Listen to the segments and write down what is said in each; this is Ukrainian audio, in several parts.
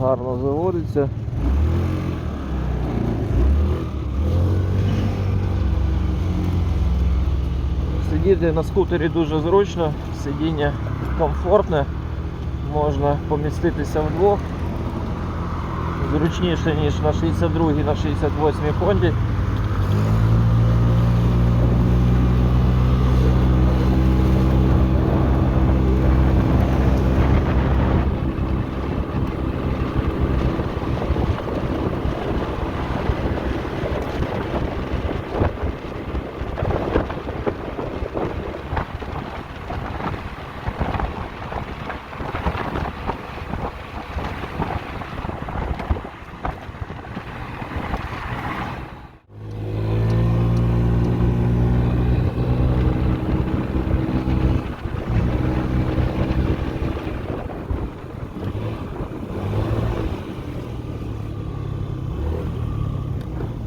гарно заводиться. Сидіти на скутері дуже зручно, сидіння комфортне, можна поміститися вдвох. Зручніше, ніж на 62 на 68 Хонді.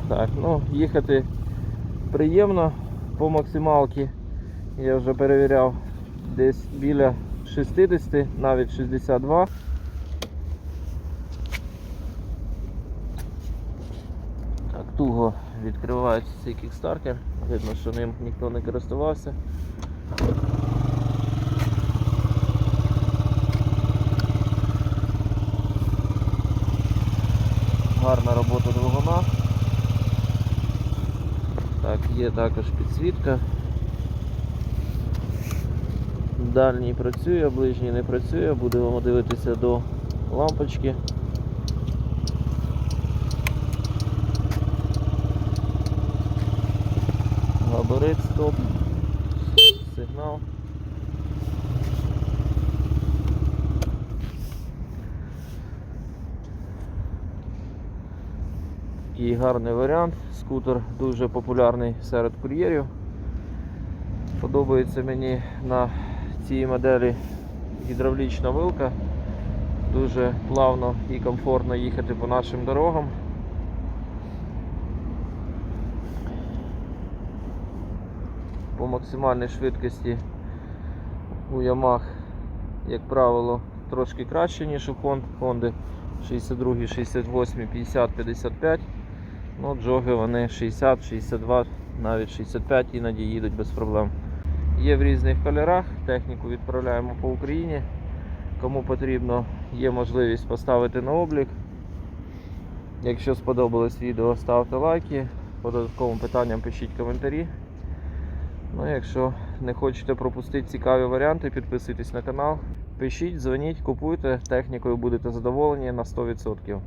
Так, ну їхати приємно по максималці. Я вже перевіряв десь біля 60, навіть 62. Так, туго відкривається цей кікстартер. Видно, що ним ніхто не користувався. Гарна робота двигуна. Так, є також підсвітка. Дальній працює, ближній не працює, будемо дивитися до лампочки. Габарит, стоп, сигнал. Такий гарний варіант. Скутер дуже популярний серед кур'єрів. Подобається мені на цій моделі гідравлічна вилка. Дуже плавно і комфортно їхати по нашим дорогам. По максимальній швидкості у Yamaha, як правило, трошки краще, ніж у Hond- Honda 62, 68, 50, 55. Ну, джоги вони 60, 62, навіть 65 іноді їдуть без проблем. Є в різних кольорах, техніку відправляємо по Україні. Кому потрібно, є можливість поставити на облік. Якщо сподобалось відео, ставте лайки. По додатковим питанням пишіть коментарі. Ну, якщо не хочете пропустити цікаві варіанти, підписуйтесь на канал. Пишіть, дзвоніть, купуйте, технікою будете задоволені на 100%.